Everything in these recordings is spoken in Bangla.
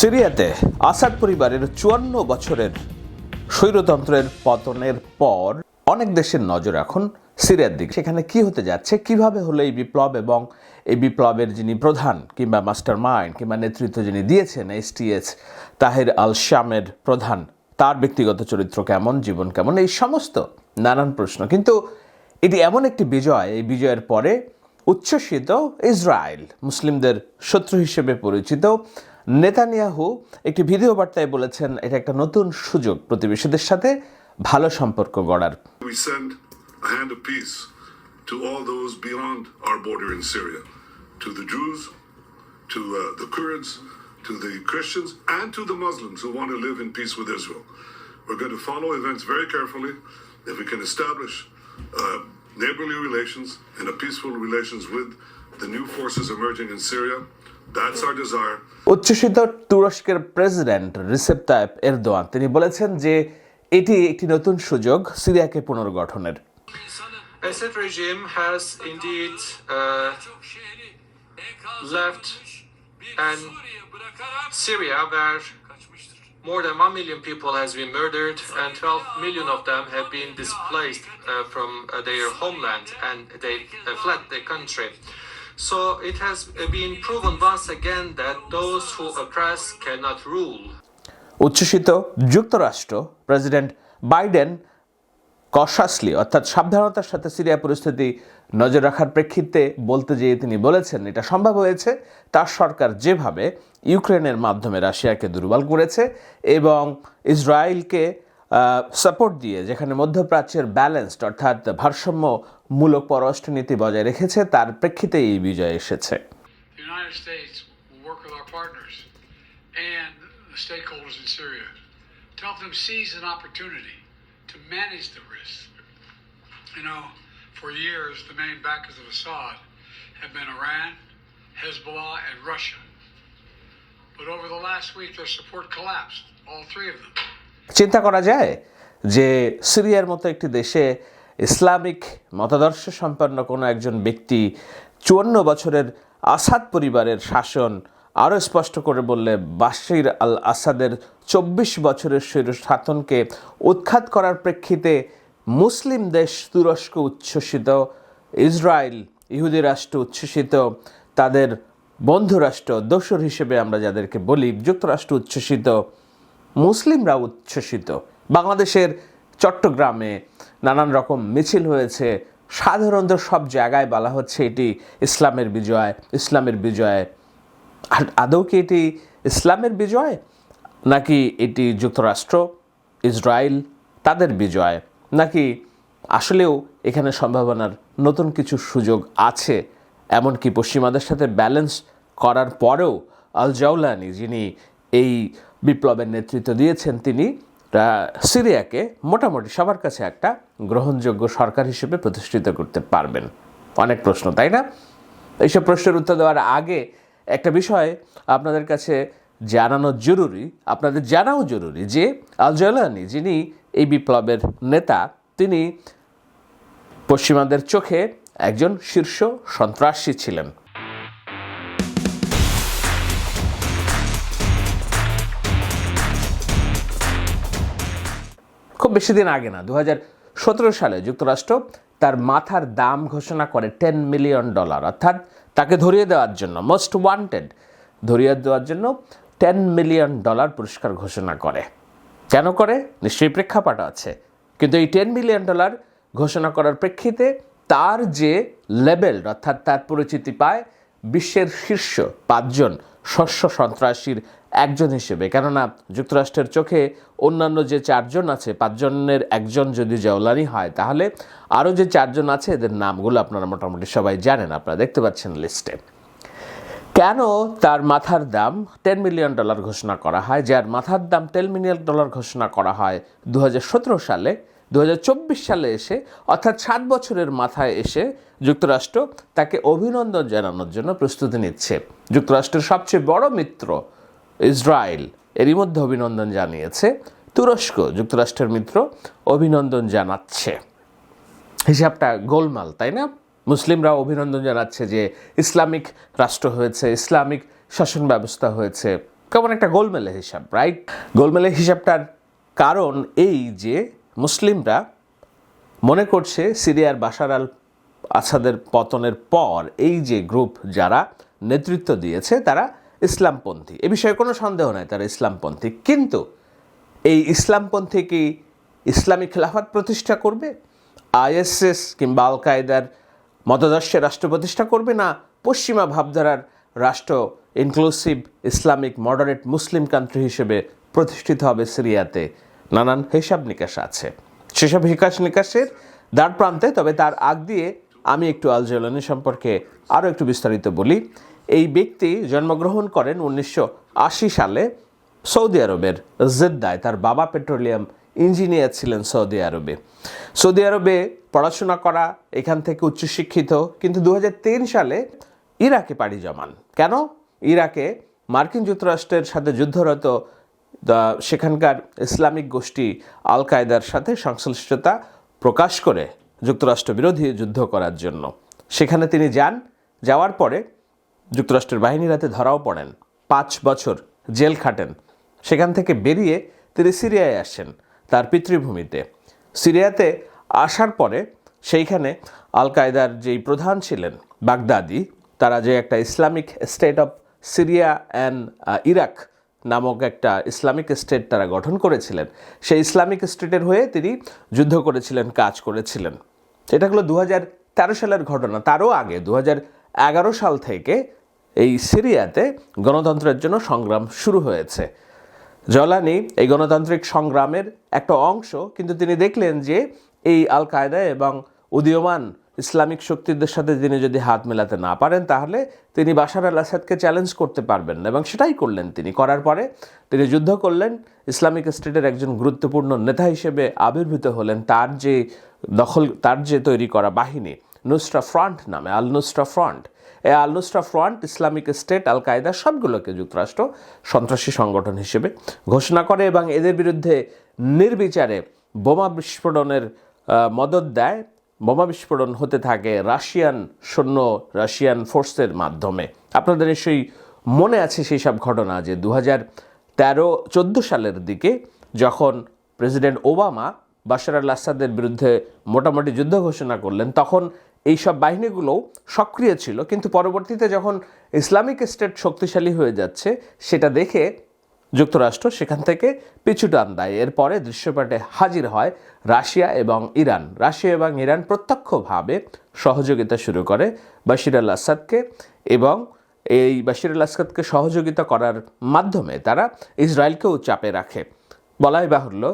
সিরিয়াতে আসাদ পরিবারের চুয়ান্ন বছরের স্বৈরতন্ত্রের পতনের পর অনেক দেশের নজর এখন সিরিয়ার দিকে। সেখানে কি হতে যাচ্ছে, কীভাবে হলো এই বিপ্লব এবং এই বিপ্লবের যিনি প্রধান কিংবা মাস্টার মাইন্ড কিংবা নেতৃত্ব যিনি দিয়েছেন এসটিএস তাহের আল শামের প্রধান, তার ব্যক্তিগত চরিত্র কেমন, জীবন কেমন, এই সমস্ত নানান প্রশ্ন। কিন্তু এটি এমন একটি বিজয়, এই বিজয়ের পরে উচ্ছ্বসিত ইসরায়েল মুসলিমদের শত্রু হিসেবে পরিচিত নেতানিয়াহু একটি ভিডিও বার্তায় বলেছেন এটা একটা নতুন সুযোগ প্রতিবেশীদের সাথে ভালো সম্পর্ক গড়ার to all those beyond our border in Syria, to the Jews, to uh, the Kurds, to the Christians, and to the Muslims who want to live in peace with Israel. We're going to follow events very carefully. If we can establish uh, neighborly relations and a peaceful relations with the new forces emerging in Syria, that's our desire. উচ্ছ্বসিত তুরস্কের প্রেসিডেন্ট রিসেপ তায়েব এরদোয়ান তিনি বলেছেন যে এটি একটি নতুন সুযোগ সিরিয়াকে পুনর্গঠনের Assad regime has indeed uh, left and Syria, where more than 1 million people has been murdered and 12 million of them have been displaced uh, from uh, their homeland and they uh, fled the country. So it has uh, been proven once again that those who oppress cannot rule. উচ্ছ্বসিত যুক্তরাষ্ট্র প্রেসিডেন্ট বাইডেন কশাসলি অর্থাৎ সাবধানতার সাথে সিরিয়া পরিস্থিতি নজর রাখার প্রেক্ষিতে বলতে যেয়ে তিনি বলেছেন এটা সম্ভব হয়েছে তার সরকার যেভাবে ইউক্রেনের মাধ্যমে রাশিয়াকে দুর্বল করেছে এবং ইসরায়েলকে সাপোর্ট দিয়ে যেখানে মধ্যপ্রাচ্যের ব্যালেন্সড অর্থাৎ ভারসাম্যমূলক পররাষ্ট্রনীতি বজায় রেখেছে তার প্রেক্ষিতে এই বিজয় এসেছে to manage the risks. You know, for years, the main backers of Assad have been Iran, Hezbollah, and Russia. But over the last week, their support collapsed, all three of them. চিন্তা করা যায় যে সিরিয়ার মতো একটি দেশে ইসলামিক মতাদর্শ সম্পন্ন কোনো একজন ব্যক্তি চুয়ান্ন বছরের আসাদ পরিবারের শাসন আরও স্পষ্ট করে বললে বাশির আল আসাদের চব্বিশ বছরের শাসনকে উৎখাত করার প্রেক্ষিতে মুসলিম দেশ তুরস্ক উচ্ছ্বসিত, ইসরায়েল, ইহুদি রাষ্ট্র উচ্ছ্বসিত, তাদের বন্ধুরাষ্ট্র দোসর হিসেবে আমরা যাদেরকে বলি, যুক্তরাষ্ট্র উচ্ছ্বসিত, মুসলিমরা উচ্ছ্বসিত। বাংলাদেশের চট্টগ্রামে নানান রকম মিছিল হয়েছে। সাধারণত সব জায়গায় বলা হচ্ছে এটি ইসলামের বিজয় ইসলামের বিজয়। আর আদৌ কি এটি ইসলামের বিজয়? নাকি এটি যুক্তরাষ্ট্র, ইসরায়েল, তাদের বিজয়? নাকি আসলেও এখানে সম্ভাবনার নতুন কিছু সুযোগ আছে? এমনকি পশ্চিমাদের সাথে ব্যালেন্স করার পরেও আল জাউলানি যিনি এই বিপ্লবের নেতৃত্ব দিয়েছেন, তিনি সিরিয়াকে মোটামুটি সবার কাছে একটা গ্রহণযোগ্য সরকার হিসেবে প্রতিষ্ঠিত করতে পারবেন। অনেক প্রশ্ন, তাই না? এইসব প্রশ্নের উত্তর দেওয়ার আগে একটা বিষয় আপনাদের কাছে জানানো জরুরি, আপনাদের জানাও জরুরি যে আল জলানি যিনি এই বিপ্লবের নেতা, তিনি পশ্চিমাদের চোখে একজন শীর্ষ সন্ত্রাসী ছিলেন। খুব বেশি দিন আগে না দু সালে যুক্তরাষ্ট্র তার মাথার দাম ঘোষণা করে টেন মিলিয়ন ডলার, অর্থাৎ তাকে ধরিয়ে দেওয়ার জন্য, মোস্ট ওয়ান্টেড, ধরিয়ে দেওয়ার জন্য টেন মিলিয়ন ডলার পুরস্কার ঘোষণা করে। কেন করে? নিশ্চয়ই প্রেক্ষাপট আছে। কিন্তু এই টেন মিলিয়ন ডলার ঘোষণা করার প্রেক্ষিতে তার যে লেভেল অর্থাৎ তার পরিচিতি পায় বিশ্বের শীর্ষ পাঁচজন শস্য সন্ত্রাসীর একজন হিসেবে। কেননা যুক্তরাষ্ট্রের চোখে অন্যান্য যে চারজন আছে, পাঁচজনের একজন যদি জওলানি হয়, তাহলে আরও যে চারজন আছে, এদের নামগুলো আপনারা মোটামুটি সবাই জানেন, আপনারা দেখতে পাচ্ছেন লিস্টে কেন তার মাথার দাম টেন মিলিয়ন ডলার ঘোষণা করা হয়, যার মাথার দাম টেন মিলিয়ন ডলার ঘোষণা করা হয় দু হাজার সতেরো সালে দু হাজার চব্বিশ সালে এসে, অর্থাৎ সাত বছরের মাথায় এসে যুক্তরাষ্ট্র তাকে অভিনন্দন জানানোর জন্য প্রস্তুতি নিচ্ছে। যুক্তরাষ্ট্রের সবচেয়ে বড় মিত্র ইসরায়েল, এরই মধ্যে অভিনন্দন জানিয়েছে। তুরস্ক যুক্তরাষ্ট্রের মিত্র অভিনন্দন জানাচ্ছে। হিসাবটা গোলমাল, তাই না? মুসলিমরা অভিনন্দন জানাচ্ছে যে ইসলামিক রাষ্ট্র হয়েছে, ইসলামিক শাসন ব্যবস্থা হয়েছে। কেমন একটা গোলমেলে হিসাব রাইট গোলমেলে হিসাবটার কারণ এই যে মুসলিমরা মনে করছে সিরিয়ার বাশার আল আসাদের পতনের পর এই যে গ্রুপ যারা নেতৃত্ব দিয়েছে তারা ইসলামপন্থী। এ বিষয়ে কোনো সন্দেহ নাই তারা ইসলামপন্থী। কিন্তু এই ইসলামপন্থী কি ইসলামী খেলাফত প্রতিষ্ঠা করবে? আইএসএস কিংবা আল কায়দার মতদর্শে রাষ্ট্র প্রতিষ্ঠা করবে না পশ্চিমা ভাবধারার রাষ্ট্র inclusive Islamic moderate Muslim country হিসেবে প্রতিষ্ঠিত হবে সিরিয়াতে। নানান হিসাব নিকাশ আছে। সেসব হিকাশ নিকাশের দ্বার প্রান্তে, তবে তার আগ দিয়ে আমি একটু আল জেলানি সম্পর্কে আরও একটু বিস্তারিত বলি। এই ব্যক্তি জন্মগ্রহণ করেন উনিশশো আশি সালে সৌদি আরবের জেদ্দায়। তার বাবা পেট্রোলিয়াম ইঞ্জিনিয়ার ছিলেন সৌদি আরবে। সৌদি আরবে পড়াশোনা করা এখান থেকে উচ্চশিক্ষিত, কিন্তু দু হাজার তিন সালে ইরাকে পাড়ি জমান। কেন? ইরাকে মার্কিন যুক্তরাষ্ট্রের সাথে যুদ্ধরত সেখানকার ইসলামিক গোষ্ঠী আল কায়দার সাথে সংশ্লিষ্টতা প্রকাশ করে যুক্তরাষ্ট্র বিরোধী যুদ্ধ করার জন্য। সেখানে তিনি যান, যাওয়ার পরে যুক্তরাষ্ট্রের বাহিনীর হাতে ধরাও পড়েন। পাঁচ বছর জেল খাটেন। সেখান থেকে বেরিয়ে তিনি সিরিয়ায় আসেন। তার পিতৃভূমিতে। সিরিয়াতে আসার পরে সেইখানে আল কায়দার যেই প্রধান ছিলেন বাগদাদি, তারা যে একটা Islamic State of Syria and Iraq নামক একটা ইসলামিক স্টেট তারা গঠন করেছিলেন, সেই ইসলামিক স্টেটের হয়ে তিনি যুদ্ধ করেছিলেন, কাজ করেছিলেন। এটা হলো দু তেরো সালের ঘটনা। তারও আগে দু এগারো সাল থেকে এই সিরিয়াতে গণতন্ত্রের জন্য সংগ্রাম শুরু হয়েছে। জলানি এই গণতান্ত্রিক সংগ্রামের একটা অংশ, কিন্তু তিনি দেখলেন যে এই আল কায়দা এবং উদীয়মান ইসলামিক শক্তিদের সাথে তিনি যদি হাত মেলাতে না পারেন, তাহলে তিনি বাশার আল আসাদকে চ্যালেঞ্জ করতে পারবেন না এবং সেটাই করলেন তিনি। করার পরে তিনি যুদ্ধ করলেন। ইসলামিক স্টেটের একজন গুরুত্বপূর্ণ নেতা হিসেবে আবির্ভূত হলেন তার যে দখল, তার যে তৈরি করা বাহিনী নুসরা ফ্রন্ট নামে al Nusra Front. Al Nusra Front, Islamic State, al Qaeda সবগুলোকে যুক্তরাষ্ট্র সন্ত্রাসী সংগঠন হিসেবে ঘোষণা করে এবং এদের বিরুদ্ধে নির্বিচারে বোমা বিস্ফোরণের মদত দেয়। বোমা বিস্ফোরণ হতে থাকে রাশিয়ান সৈন্য, রাশিয়ান ফোর্সের মাধ্যমে। আপনাদের নিশ্চয়ই মনে আছে সেই সব ঘটনা যে দু হাজার তেরো, চোদ্দ সালের দিকে যখন প্রেসিডেন্ট ওবামা বাশার আল আসাদের বিরুদ্ধে মোটামুটি যুদ্ধ ঘোষণা করলেন, তখন এইসব বাহিনীগুলোও সক্রিয় ছিল, কিন্তু পরবর্তীতে যখন ইসলামিক স্টেট শক্তিশালী হয়ে যাচ্ছে, সেটা দেখে যুক্তরাষ্ট্র সেখান থেকে পিছু টান দেয়। এরপরে দৃশ্যপটে হাজির হয় রাশিয়া এবং ইরান। রাশিয়া এবং ইরান প্রত্যক্ষভাবে সহযোগিতা শুরু করে বাশির আল আসাদকে এবং এই বাশির আল আসাদকে সহযোগিতা করার মাধ্যমে তারা ইসরায়েলকেও চাপে রাখে। বলাই বাহুল্য,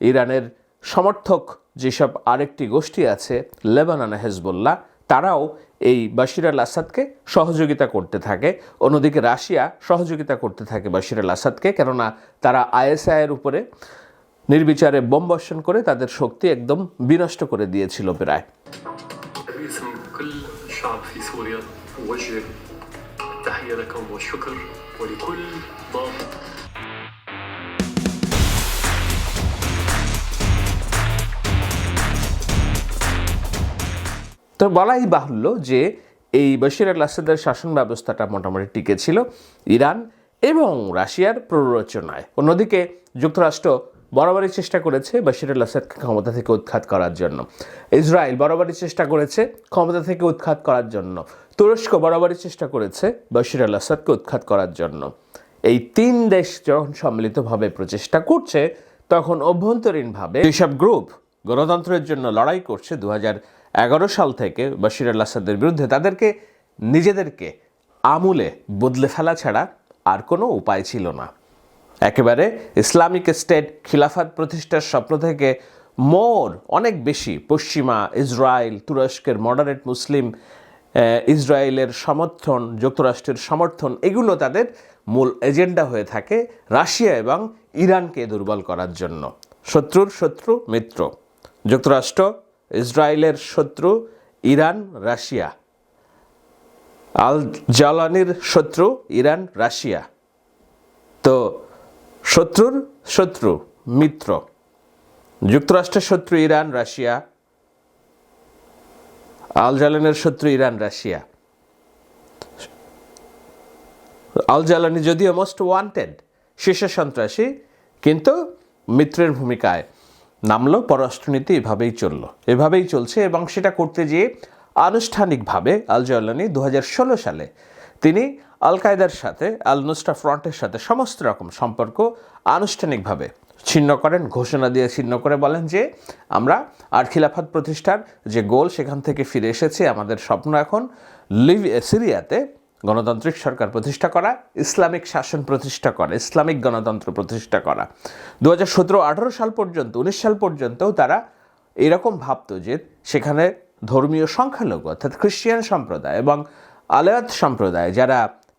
ইরানের সমর্থক যেসব আরেকটি গোষ্ঠী আছে লেবানন হেজবুল্লাহ তারাও এই বাশির আল আসাদকে সহযোগিতা করতে থাকে অন্যদিকে রাশিয়া সহযোগিতা করতে থাকে বাশির আল আসাদকে কেননা তারা আইএসআইয়ের উপরে নির্বিচারে বোম বর্ষণ করে তাদের শক্তি একদম বিনষ্ট করে দিয়েছিল প্রায় باسم كل الشعب في سوريا أوجه التحية لكم والشكر ولكل ضابط তো বলাই বাহুল্য যে এই বশির আল আসাদের শাসন ব্যবস্থাটা মোটামুটি টিকে ছিল ইরান এবং রাশিয়ার প্ররোচনায়। অন্যদিকে যুক্তরাষ্ট্র বরাবরই চেষ্টা করেছে বশির আল আসাদকে ক্ষমতা থেকে উৎখাত করার জন্য। ইসরায়েল বরাবরই চেষ্টা করেছে ক্ষমতা থেকে উৎখাত করার জন্য। তুরস্ক বরাবরই চেষ্টা করেছে বশির আল আসাদকে উৎখাত করার জন্য। এই তিন দেশ যখন সম্মিলিতভাবে প্রচেষ্টা করছে, তখন অভ্যন্তরীণভাবে এইসব গ্রুপ গণতন্ত্রের জন্য লড়াই করছে দু হাজার এগারো সাল থেকে বশির আল আসাদের বিরুদ্ধে তাদেরকে নিজেদেরকে আমূলে বদলে ফেলা ছাড়া আর কোনো উপায় ছিল না। একেবারে ইসলামিক স্টেট খিলাফাত প্রতিষ্ঠার স্বপ্ন থেকে মোর অনেক বেশি পশ্চিমা, ইসরায়েল, তুরস্কের মডারেট মুসলিম ইসরায়েলের সমর্থন, যুক্তরাষ্ট্রের সমর্থন, এগুলো তাদের মূল এজেন্ডা হয়ে থাকে রাশিয়া এবং ইরানকে দুর্বল করার জন্য। শত্রুর শত্রু, মিত্র। যুক্তরাষ্ট্র ইসরায়েলের শত্রু ইরান, রাশিয়া। আল জালানির শত্রু ইরান, রাশিয়া। তো শত্রুর শত্রু মিত্র। যুক্তরাষ্ট্রের শত্রু ইরান, রাশিয়া। আল জালানের শত্রু ইরান, রাশিয়া। আল জালানি যদিও মোস্ট ওয়ান্টেড শীর্ষ সন্ত্রাসী, কিন্তু মিত্রের ভূমিকায় নামলো, পররাষ্ট্রনীতি এভাবেই চলল। এভাবেই চলছে এবং সেটা করতে গিয়ে আনুষ্ঠানিকভাবে আল জালানি দু সালে তিনি আল কায়দার সাথে, আল নুসরা ফ্রন্টের সাথে সমস্ত রকম সম্পর্ক আনুষ্ঠানিকভাবে ছিন্ন করেন। ঘোষণা দিয়ে ছিন্ন করে বলেন যে, আমরা আর খিলাফত প্রতিষ্ঠার যে গোল সেখান থেকে ফিরে এসেছে, আমাদের স্বপ্ন এখন লিভ, সিরিয়াতে গণতান্ত্রিক সরকার প্রতিষ্ঠা করা, ইসলামিক শাসন প্রতিষ্ঠা করা, ইসলামিক গণতন্ত্র প্রতিষ্ঠা করা। দু হাজার সতেরো আঠারো সাল পর্যন্ত, উনিশ সাল পর্যন্তও তারা এরকম ভাবতো যে সেখানে ধর্মীয় সংখ্যালঘু, অর্থাৎ খ্রিস্টিয়ান সম্প্রদায় এবং আলেয়াত সম্প্রদায় যারা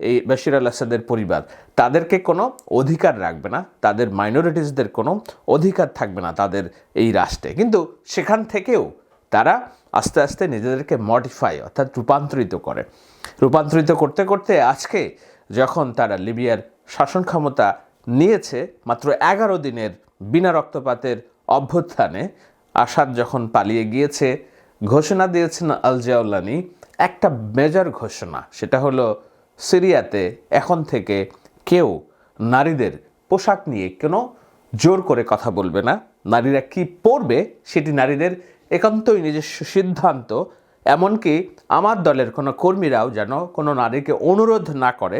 এই বাশির আল আসাদের পরিবার, তাদেরকে কোনো অধিকার রাখবে না, তাদের মাইনরিটিসদের কোনো অধিকার থাকবে না তাদের এই রাষ্ট্রে। কিন্তু সেখান থেকেও তারা আস্তে আস্তে নিজেদেরকে মডিফাই অর্থাৎ রূপান্তরিত করে। রূপান্তরিত করতে করতে আজকে যখন তারা লিবিয়ার শাসন ক্ষমতা নিয়েছে, মাত্র এগারো দিনের বিনা রক্তপাতের অভ্যুত্থানে আসাদ যখন পালিয়ে গিয়েছে, ঘোষণা দিয়েছেন আল জিয়াউল্লানি একটা মেজর ঘোষণা, সেটা হলো সিরিয়াতে এখন থেকে কেউ নারীদের পোশাক নিয়ে কোনো জোর করে কথা বলবে না? নারীরা কি পরবে? সেটি নারীদের একান্তই নিজস্ব সিদ্ধান্ত এমনকি আমার দলের কোনো কর্মীরাও যেন কোনো নারীকে অনুরোধ না করে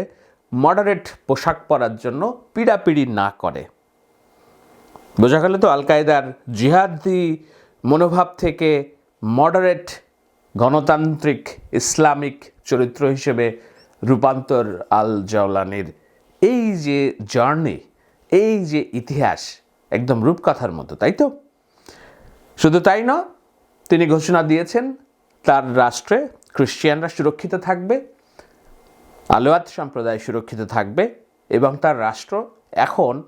মডারেট পোশাক পরার জন্য পিড়াপিড়ি না করে। বোঝা গেল তো আল কায়দার জিহাদি মনোভাব থেকে মডারেট গণতান্ত্রিক ইসলামিক চরিত্র হিসেবে রূপান্তর আল জাওলানির এই যে জার্নি, এই যে ইতিহাস একদম রূপকথার মতো, তাই তো? শুধু তাই না তিনি ঘোষণা দিয়েছেন তার রাষ্ট্রে খ্রিস্টিয়ানরা সুরক্ষিত থাকবে, আলোয়াত সম্প্রদায় সুরক্ষিত থাকবে এবং তার রাষ্ট্র এখন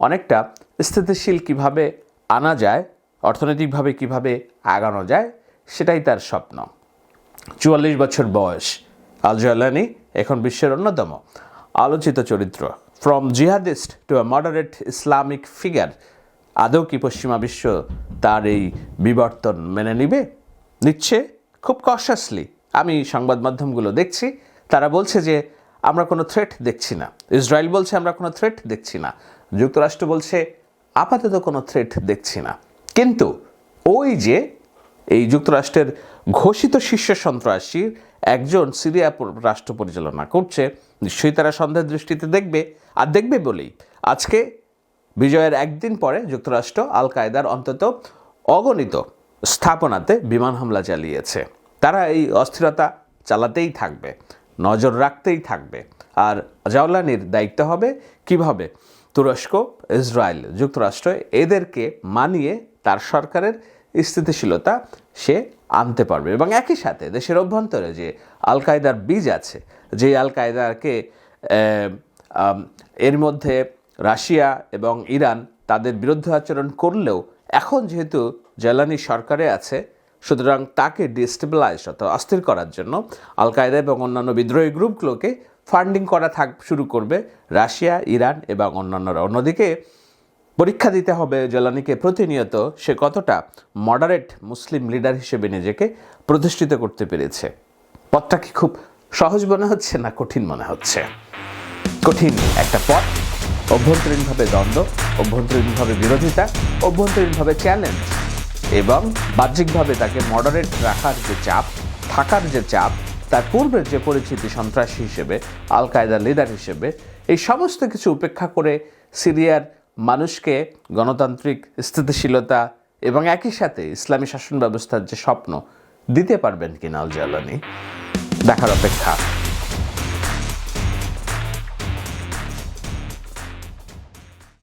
অনেকটা স্থিতিশীল কীভাবে আনা যায়, অর্থনৈতিকভাবে কীভাবে আগানো যায়, সেটাই তার স্বপ্ন। চুয়াল্লিশ বছর বয়স। আল জলানি এখন বিশ্বের অন্যতম আলোচিত চরিত্র। From jihadist to a moderate Islamic figure আদৌ কি পশ্চিমা বিশ্ব তার এই বিবর্তন মেনে নিবে? নিচ্ছে খুব কশাসলি আমি সংবাদ মাধ্যমগুলো দেখছি, তারা বলছে যে আমরা কোনো থ্রেট দেখছি না। ইসরায়েল বলছে আমরা কোনো থ্রেট দেখছি না। যুক্তরাষ্ট্র বলছে আপাতত কোনো থ্রেট দেখছি না। কিন্তু ওই যে এই যুক্তরাষ্ট্রের ঘোষিত শীর্ষ সন্ত্রাসীর একজন সিরিয়া রাষ্ট্র পরিচালনা করছে, নিশ্চয়ই তারা সন্দেহের দৃষ্টিতে দেখবে। আর দেখবে বলেই আজকে বিজয়ের একদিন পরে যুক্তরাষ্ট্র আল কায়দার অন্তত অগণিত স্থাপনাতে বিমান হামলা চালিয়েছে। তারা এই অস্থিরতা চালাতেই থাকবে, নজর রাখতেই থাকবে। আর জাওলানির দায়িত্ব হবে কীভাবে? তুরস্ক, ইসরায়েল যুক্তরাষ্ট্র এদেরকে মানিয়ে তার সরকারের স্থিতিশীলতা সে আনতে পারবে। এবং একই সাথে দেশের অভ্যন্তরে যে আল কায়দার বীজ আছে, যে আল কায়দাকে এর মধ্যে রাশিয়া এবং ইরান তাদের বিরুদ্ধে আচরণ করলেও এখন যেহেতু জ্বালানি সরকারে আছে, সুতরাং তাকে ডিস্টেবিলাইজ অর্থাৎ অস্থির করার জন্য আল কায়দা এবং অন্যান্য বিদ্রোহী গ্রুপগুলোকে ফান্ডিং করা থাক, শুরু করবে রাশিয়া, ইরান এবং অন্যান্যরা। অন্যদিকে পরীক্ষা দিতে হবে জেলানিকে প্রতিনিয়ত সে কতটা মডারেট মুসলিম লিডার হিসেবে নিজেকে প্রতিষ্ঠিত করতে পেরেছে। পথটা কি খুব সহজ মনে হচ্ছে না কঠিন মনে হচ্ছে? কঠিন একটা পথ, অভ্যন্তরীণভাবে দ্বন্দ্ব, অভ্যন্তরীণভাবে বিরোধিতা, অভ্যন্তরীণভাবে চ্যালেঞ্জ এবং বাহ্যিকভাবে তাকে মডারেট রাখার যে চাপ, থাকার যে চাপ, তার পূর্বের যে পরিচিতি সন্ত্রাসী হিসেবে আল কায়দার লিডার হিসেবে, এই সমস্ত কিছু উপেক্ষা করে সিরিয়ার মানুষকে গণতান্ত্রিক স্থিতিশীলতা এবং একই সাথে ইসলামী শাসন ব্যবস্থার যে স্বপ্ন, দিতে পারবেন কিনা আল জালানি দেখার অপেক্ষা।